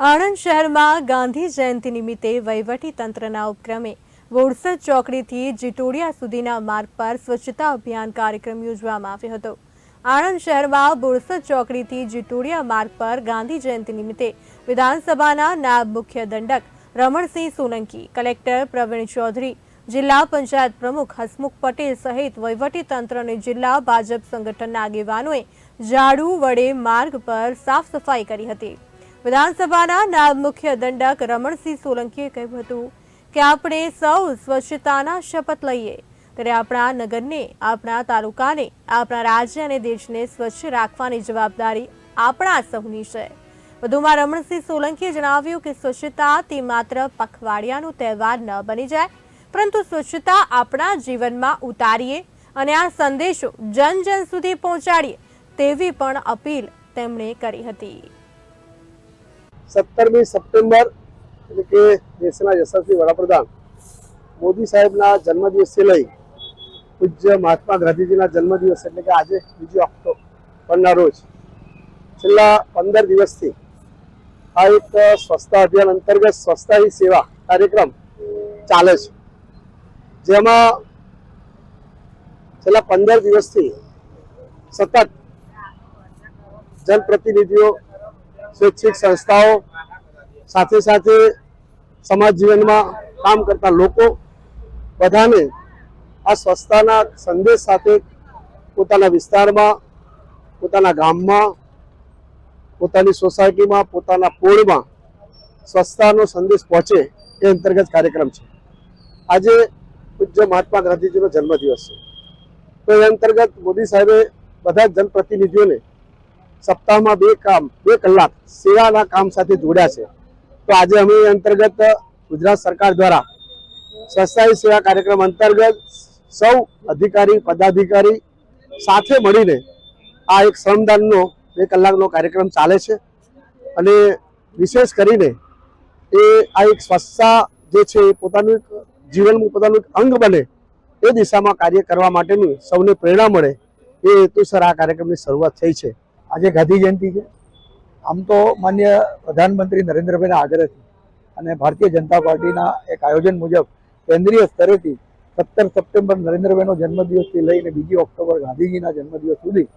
આણંદ શહેરમાં ગાંધી જયંતિ નિમિત્તે વહીવટી તંત્રના ઉપક્રમે બોરસદ ચોકડીથી જીટોડિયા સુધીના માર્ગ પર સ્વચ્છતા અભિયાન કાર્યક્રમ યોજવામાં આવ્યો હતો. આણંદ શહેરમાં બોરસદ ચોકડીથી જીટોડિયા માર્ગ પર ગાંધી જયંતિ નિમિત્તે વિધાનસભાના નાયબ મુખ્ય દંડક રમણસિંહ સોલંકી, કલેક્ટર પ્રવીણ ચૌધરી, જિલ્લા પંચાયત પ્રમુખ હસમુખ પટેલ સહિત વહીવટી તંત્ર અને જિલ્લા ભાજપ સંગઠનના આગેવાનોએ ઝાડુ વડે માર્ગ પર સાફ સફાઈ કરી હતી. વિધાનસભાના નાયબ મુખ્ય દંડક રમણસિંહ સોલંકીએ કહ્યું હતું કે આપણે સૌ સ્વચ્છતાના શપથ લઈએ. ત્યારે આપણા નગરને, આપણા તાલુકાને, આપણા રાજ્ય અને દેશને સ્વચ્છ રાખવાની જવાબદારી આપણા સૌની છે. વધુમાં રમણસિંહ સોલંકીએ જણાવ્યું કે સ્વચ્છતા તે માત્ર પખવાડિયાનો તહેવાર ન બની જાય, પરંતુ સ્વચ્છતા આપણા જીવનમાં ઉતારીએ અને આ સંદેશો જન જન સુધી પહોંચાડીએ તેવી પણ અપીલ તેમણે કરી હતી. સત્તરમી સપ્ટેમ્બર, એટલે કે દેશના યશસ્વી વડાપ્રધાન મોદી સાહેબના જન્મદિવસથી લઈ પૂજ્ય મહાત્મા ગાંધીજીના જન્મદિવસ, એટલે કે આજે બીજી ઓક્ટોબરના રોજ. છેલ્લા પંદર દિવસથી આ એક સ્વચ્છતા અભિયાન અંતર્ગત સ્વચ્છતા સેવા કાર્યક્રમ ચાલે છે. જેમાં છેલ્લા પંદર દિવસથી સતત જનપ્રતિનિધિઓ સ્વૈચ્છિક સંસ્થાઓ સાથે સાથે સમાજ જીવનમાં કામ કરતા લોકો બધાને આ સ્વચ્છતાના સંદેશ સાથે પોતાના વિસ્તારમાં, પોતાના ગામમાં, પોતાની સોસાયટીમાં, પોતાના પોળમાં સ્વચ્છતાનો સંદેશ પહોંચે એ અંતર્ગત કાર્યક્રમ છે. આજે પૂજ્ય મહાત્મા ગાંધીજીનો જન્મદિવસ છે. તો એ અંતર્ગત મોદી સાહેબે બધા જ જનપ્રતિનિધિઓને સપ્તાહમાં બે કામ, બે કલાક સેવાના કામ સાથે જોડ્યા છે. તો આજે અમે અંતર્ગત ગુજરાત સરકાર દ્વારા સ્વચ્છતા સેવા કાર્યક્રમ અંતર્ગત સૌ અધિકારી, પદાધિકારી સાથે મળીને આ એક શ્રમદાનનો, બે કલાકનો કાર્યક્રમ ચાલે છે. અને વિશેષ કરીને એ આ એક સ્વચ્છતા જે છે એ પોતાનું જીવનનું પોતાનું અંગ બને એ દિશામાં કાર્ય કરવા માટેની સૌને પ્રેરણા મળે એ હેતુસર આ કાર્યક્રમની શરૂઆત થઈ છે. આજે ગાંધી જયંતિ છે. આમ તો માન્ય પ્રધાનમંત્રી નરેન્દ્રભાઈના આગ્રહથી અને ભારતીય જનતા પાર્ટીના એક આયોજન મુજબ કેન્દ્રીય સ્તરેથી સત્તર સપ્ટેમ્બર નરેન્દ્રભાઈનો જન્મદિવસથી લઈને બીજી ઓક્ટોબર ગાંધીજીના જન્મદિવસ સુધી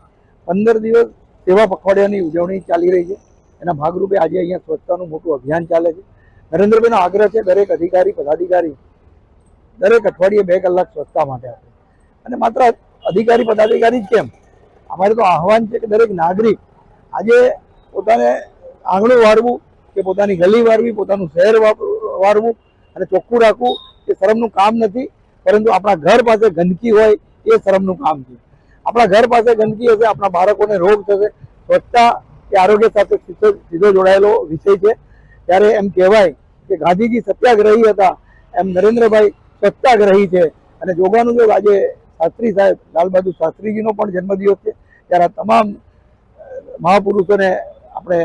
પંદર દિવસ સેવા પખવાડિયાની ઉજવણી ચાલી રહી છે. એના ભાગરૂપે આજે અહીંયા સ્વચ્છતાનું મોટું અભિયાન ચાલે છે. નરેન્દ્રભાઈનો આગ્રહ છે દરેક અધિકારી, પદાધિકારી, દરેક અઠવાડિયે બે કલાક સ્વચ્છતા માટે આપે. અને માત્ર અધિકારી, પદાધિકારી જ કેમ? અમારે તો આહવાન છે કે દરેક નાગરિક આજે પોતાને આંગણું વારવું, કે પોતાની ગલી વારવી, પોતાનું શહેર વાળવું અને ચોખ્ખું રાખવું એ શરમનું કામ નથી. પરંતુ આપણા ઘર પાસે ગંદકી હોય એ શરમનું કામ છે. આપણા ઘર પાસે ગંદકી હશે, આપણા બાળકોને રોગ થશે. સ્વચ્છતા એ આરોગ્ય સાથે સીધો જોડાયેલો વિષય છે. ત્યારે એમ કહેવાય કે ગાંધીજી સત્યાગ્રહી હતા. એમ નરેન્દ્રભાઈ સત્યાગ્રહી છે. અને જોગાનું જો આજે શાસ્ત્રી સાહેબ લાલ બહાદુર શાસ્ત્રીજીનો પણ જન્મદિવસ છે. ત્યારે તમામ મહાપુરુષોને આપણે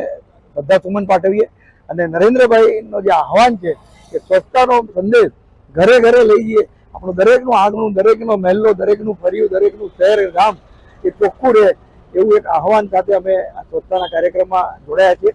બધા સુમન પાઠવીએ. અને નરેન્દ્રભાઈનો જે આહવાન છે કે સ્વચ્છતાનો સંદેશ ઘરે ઘરે લઈ જઈએ. આપણું દરેકનું આંગણું દરેકનો મહેલો દરેકનું ફર્યું, દરેકનું શહેર, ગામ એ ચોખ્ખું રહે એવું એક આહવાન સાથે અમે આ સ્વચ્છતાના કાર્યક્રમમાં જોડાયા છીએ.